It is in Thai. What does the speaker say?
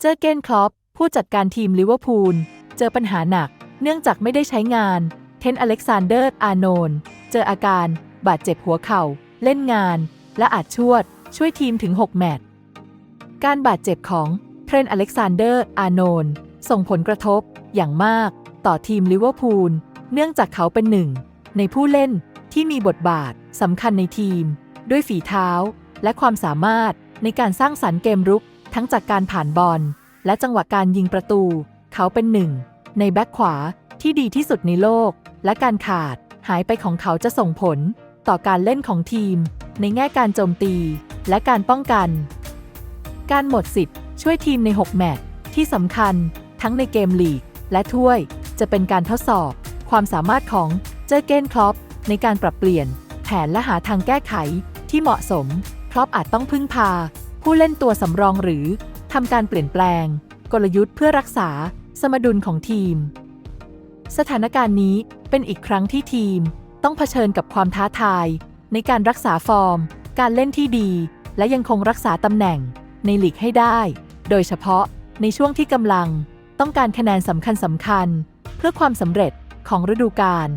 เจอเกนคลอปผู้จัดการทีมลิเวอร์พูล เจอปัญหาหนัก เนื่องจากไม่ได้ใช้งาน เทนอเล็กซานเดอร์ อาร์โนน เจออาการ บาดเจ็บหัวเข่า เล่นงาน และอาจชวด ช่วยทีมถึง 6 แมตช์การบาดเจ็บของเทรนอเล็กซานเดอร์ อาโนน ส่งผลกระทบ อย่างมาก ต่อทีมลิเวอร์พูล เนื่องจากเขาเป็นหนึ่ง ในผู้เล่นที่มีบทบาทสำคัญในทีม ด้วยฝีเท้า และความสามารถในการสร้างสรรค์เกมรุก ทั้งจากการผ่านบอลและจังหวะการยิงประตู เขาเป็นหนึ่ง ในแบ็คขวาที่ดีที่สุดในโลก และการขาดหายไปของเขาจะส่งผล ต่อการเล่นของทีม ในแง่การโจมตี และการป้องกัน การหมดสิทธิ์ช่วยทีมใน 6 แมตช์ที่สำคัญ ทั้งในเกมลีก และถ้วยจะเป็นการทดสอบ ความสามารถของเจอเกนคลอปในการปรับเปลี่ยน แผนและหาทางแก้ไขที่เหมาะสมคลอปอาจต้องพึ่งพา ผู้เล่นตัวสำรองหรือทำการเปลี่ยนแปลง กลยุทธ์เพื่อรักษาสมดุลของทีม สถานการณ์นี้เป็นอีกครั้งที่ทีมต้องเผชิญกับความท้าทาย ในการรักษาฟอร์ม การเล่นที่ดี และยังคงรักษาตำแหน่งในลีกให้ได้ โดยเฉพาะในช่วงที่กำลังต้องการคะแนนสำคัญสำคัญ เพื่อความสำเร็จของฤดูกาล